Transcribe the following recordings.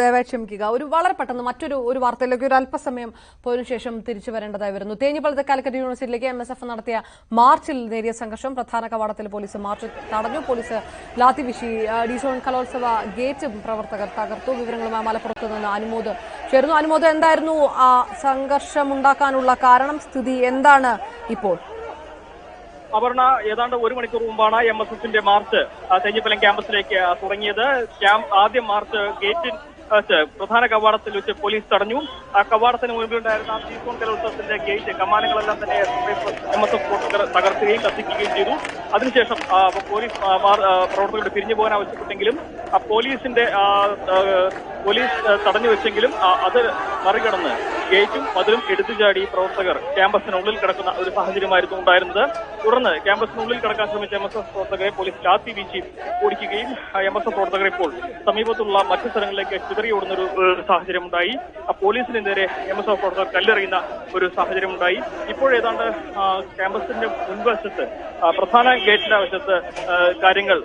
ദയവായി ക്ഷമിക്കുക. ഒരു വളരെ പെട്ടെന്ന് മറ്റൊരു ഒരു വാർത്തയിലേക്ക് ഒരു അല്പസമയം പോയതിനു ശേഷം തിരിച്ചു വരേണ്ടതായി വരുന്നു. തേഞ്ഞിപ്പലത്തെ കാലിക്കറ്റ് യൂണിവേഴ്സിറ്റിയിലേക്ക് എം എസ് എഫ് നടത്തിയ മാർച്ചിൽ നേരിയ സംഘർഷം പ്രധാന കവാടത്തിൽ പോലീസ് മാർച്ച് തടഞ്ഞു. പോലീസ് ലാത്തി വീശി ആ, ഡിസോൺ കലോത്സവ ഗേറ്റും പ്രവർത്തകർ തകർത്തു. വിവരങ്ങളുമായി മലപ്പുറത്ത് നിന്ന് അനുമോദ് ചേർന്നു അനുമോദ് എന്തായിരുന്നു ആ സംഘർഷമുണ്ടാക്കാനുള്ള കാരണം? സ്ഥിതി എന്താണ് ഇപ്പോൾ? അപർണ ഏതാണ്ട് ഒരു മണിക്കൂർ മുമ്പാണ് എം എസ് എഫിന്റെ മാർച്ച് തെഞ്ഞിപ്പലം ക്യാമ്പസിലേക്ക് തുടങ്ങിയത്. ആദ്യം മാർച്ച് ഗേറ്റിൽ പ്രധാന കവാടത്തിൽ വെച്ച് പോലീസ് തടഞ്ഞു. ആ കവാടത്തിന് മുൻപിലുണ്ടായിരുന്ന സീസോൺ കലോത്സവത്തിന്റെ ഗേറ്റ് കമാനങ്ങളെല്ലാം തന്നെ എം എസ് എഫ് പ്രവർത്തകർ തകർക്കുകയും കത്തിക്കുകയും ചെയ്തു. അതിനുശേഷം പോലീസ് പ്രവർത്തകരോട് പിരിഞ്ഞു പോകാൻ ആവശ്യപ്പെട്ടെങ്കിലും പോലീസിന്റെ പോലീസ് തടഞ്ഞു വെച്ചെങ്കിലും അത് മറികടന്ന് ഗേറ്റും മതിലും എടുത്തു ചാടി പ്രവർത്തകർ ക്യാമ്പസിനുള്ളിൽ കിടക്കുന്ന ഒരു സാഹചര്യമായിരുന്നു ഉണ്ടായിരുന്നത്. തുടർന്ന് ക്യാമ്പസിനുള്ളിൽ കിടക്കാൻ ശ്രമിച്ച എം എസ് എഫ് പ്രവർത്തകരെ പോലീസ് ലാത്തി വീശി ഓടിക്കുകയും എം എസ് എഫ് പ്രവർത്തകർ ഇപ്പോൾ സമീപത്തുള്ള മറ്റു സ്ഥലങ്ങളിലേക്ക് ചിതറിയോടുന്ന ഒരു സാഹചര്യം ഉണ്ടായി പോലീസിന് നേരെ എം എസ് എഫ് പ്രവർത്തകർ കല്ലെറിയുന്ന ഒരു സാഹചര്യമുണ്ടായി. ഇപ്പോഴേതാണ്ട് ആ, ക്യാമ്പസിന്റെ മുൻവശത്ത് പ്രധാന ഗേറ്റിന്റെ വശത്ത് കാര്യങ്ങൾ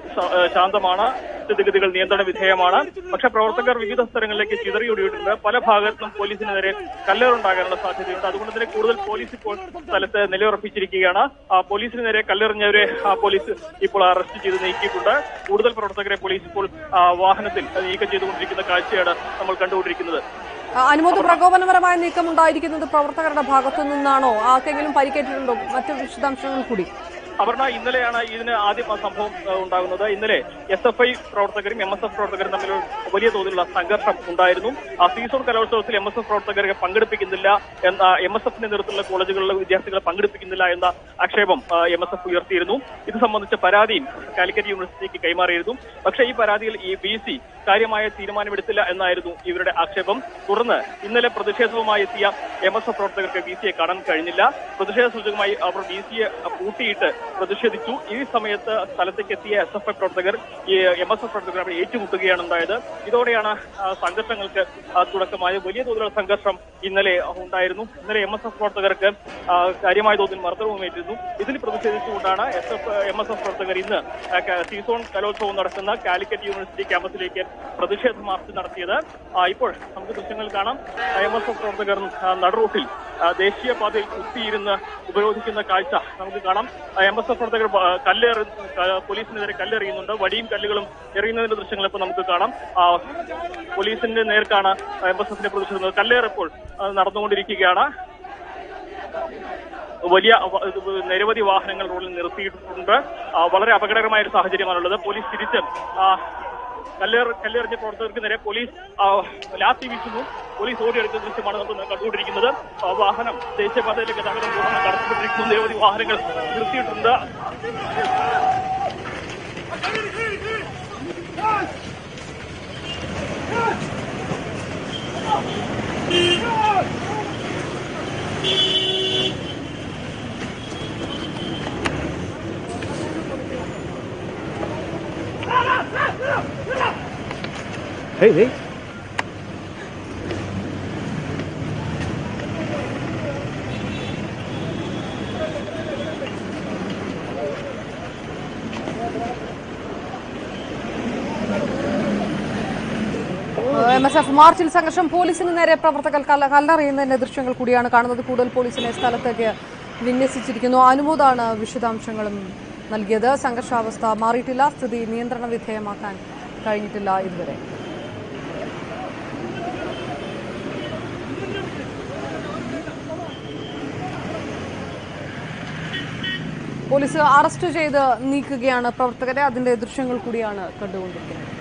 ശാന്തമാണ്. സ്ഥിതിഗതികൾ നിയന്ത്രണ വിധേയമാണ്. പക്ഷേ പ്രവർത്തകർ വിവിധ സ്ഥലങ്ങളിലേക്ക് ചിതറിയൊടിയിട്ടുണ്ട്. പല ഭാഗത്തും പോലീസിന് നേരെ കല്ലേറുണ്ടാകാനുള്ള സാധ്യതയുണ്ട്. അതുകൊണ്ട് തന്നെ കൂടുതൽ പോലീസ് ഇപ്പോൾ സ്ഥലത്ത് നിലയുറപ്പിച്ചിരിക്കുകയാണ്. പോലീസിനെതിരെ കല്ലെറിഞ്ഞവരെ പോലീസ് ഇപ്പോൾ അറസ്റ്റ് ചെയ്ത് നീക്കിയിട്ടുണ്ട്. കൂടുതൽ പ്രവർത്തകരെ പോലീസ് ഇപ്പോൾ വാഹനത്തിൽ നീക്കം ചെയ്തുകൊണ്ടിരിക്കുന്ന കാഴ്ചയാണ് നമ്മൾ കണ്ടുകൊണ്ടിരിക്കുന്നത്. അനുമോദ പ്രകോപനപരമായ നീക്കം ഉണ്ടായിരിക്കുന്നത് പ്രവർത്തകരുടെ ഭാഗത്തു നിന്നാണോ? ആർക്കെങ്കിലും പരിക്കേറ്റിട്ടുണ്ടോ? മറ്റു വിശദാംശങ്ങൾ കൂടി. അപർണ ഇന്നലെയാണ് ഇതിന് ആദ്യം സംഭവം ഉണ്ടാകുന്നത്. ഇന്നലെ എസ് എഫ് ഐ പ്രവർത്തകരും എം എസ് എഫ് പ്രവർത്തകരും തമ്മിൽ വലിയ തോതിലുള്ള സംഘർഷം ഉണ്ടായിരുന്നു. ആ സീസൺ കലോത്സവത്തിൽ എം എസ് എഫ് പ്രവർത്തകരെ പങ്കെടുപ്പിക്കുന്നില്ല എന്ന എം എസ് എഫിന്റെ നേതൃത്വത്തിലുള്ള കോളേജുകളിലെ വിദ്യാർത്ഥികളെ പങ്കെടുപ്പിക്കുന്നില്ല എന്ന ആക്ഷേപം എം എസ് എഫ് ഉയർത്തിയിരുന്നു. ഇത് സംബന്ധിച്ച പരാതിയും കാലിക്കറ്റ് യൂണിവേഴ്സിറ്റിക്ക് കൈമാറിയിരുന്നു. പക്ഷേ ഈ പരാതിയിൽ ഈ ബി സി കാര്യമായ തീരുമാനമെടുത്തില്ല എന്നായിരുന്നു ഇവരുടെ ആക്ഷേപം. തുടർന്ന് ഇന്നലെ പ്രതിഷേധവുമായി എത്തിയ എം എസ് എഫ് പ്രവർത്തകർക്ക് ബി സിയെ കാണാൻ കഴിഞ്ഞില്ല. പ്രതിഷേധ സൂചകമായി അവർ ബി സിയെ പൂട്ടിയിട്ട് പ്രതിഷേധിച്ചു. ഈ സമയത്ത് സ്ഥലത്തേക്ക് എത്തിയ എസ് എഫ് ഐ പ്രവർത്തകർ ഈ എം എസ് എഫ് പ്രവർത്തകർ അവിടെ ഏറ്റുമുട്ടുകയാണ് ഉണ്ടായത്. ഇതോടെയാണ് സംഘർഷങ്ങൾക്ക് തുടക്കമായ വലിയ തോതിലുള്ള സംഘർഷം ഇന്നലെ ഉണ്ടായിരുന്നു. ഇന്നലെ എം എസ് എഫ് പ്രവർത്തകർക്ക് കാര്യമായ തോതിൽ മർദ്ദനവുമേറ്റിരുന്നു ഇതിൽ പ്രതിഷേധിച്ചുകൊണ്ടാണ് S F M S F പ്രവർത്തകർ ഇന്ന് സീസോൺ കലോത്സവം നടക്കുന്ന കാലിക്കറ്റ് യൂണിവേഴ്സിറ്റി ക്യാമ്പസിലേക്ക് പ്രതിഷേധ മാർച്ച് നടത്തിയത്. ഇപ്പോൾ നമുക്ക് ദൃശ്യങ്ങൾ കാണാം. എം എസ് എഫ് പ്രവർത്തകർ നടുറോട്ടിൽ ദേശീയപാതയിൽ കുത്തിയിരുന്ന് ഉപരോധിക്കുന്ന കാഴ്ച നമുക്ക് കാണാം. എം എസ് എഫ് പ്രവർത്തകർ കല്ലേറി പോലീസിനെതിരെ കല്ലെറിയുന്നുണ്ട്. വടിയും കല്ലുകളും എറിയുന്നതിന്റെ ദൃശ്യങ്ങൾ ഇപ്പോൾ നമുക്ക് കാണാം. പോലീസിന്റെ നേർക്കാണ് എം എസ് എഫിന്റെ പ്രതിഷേധം കല്ലേറിപ്പോൾ നടന്നുകൊണ്ടിരിക്കുകയാണ്. വലിയ നിരവധി വാഹനങ്ങൾ റോഡിൽ നിർത്തിയിട്ടുണ്ട്. വളരെ അപകടകരമായ ഒരു സാഹചര്യമാണുള്ളത്. പോലീസ് തിരിച്ച് കല്ലെറിഞ്ഞ പ്രവർത്തകർക്ക് നേരെ പോലീസ് ലാത്തി വീശുന്നു പോലീസ് ഓടിയെടുക്കുന്ന ദൃശ്യമാണ് നമ്മൾ കണ്ടുകൊണ്ടിരിക്കുന്നത്. വാഹനം ദേശീയപാതയിലെ ഗതാഗതം പൂർണമായി തടസ്സപ്പെട്ടിരിക്കുന്നു നിരവധി വാഹനങ്ങൾ നിർത്തിയിട്ടുണ്ട്. Hey, hey. മാർച്ചിൽ സംഘർഷം പോലീസിന് നേരെ പ്രവർത്തകർ കല്ല- കല്ലെറിയുന്നതിന്റെ ദൃശ്യങ്ങൾ കൂടിയാണ് കാണുന്നത്. കൂടുതൽ പോലീസിനെ സ്ഥലത്തേക്ക് വിന്യസിച്ചിരിക്കുന്നു. അനുമോദാണ് വിശദാംശങ്ങളും നൽകിയത്. സംഘർഷാവസ്ഥ മാറിയിട്ടില്ല. സ്ഥിതി നിയന്ത്രണ വിധേയമാക്കാൻ കഴിഞ്ഞിട്ടില്ല ഇതുവരെ. പോലീസ് അറസ്റ്റ് ചെയ്ത് നീക്കുകയാണ് പ്രവർത്തകരെ. അതിന്റെ ദൃശ്യങ്ങൾ കൂടിയാണ് കണ്ടുകൊണ്ടിരിക്കുന്നത്.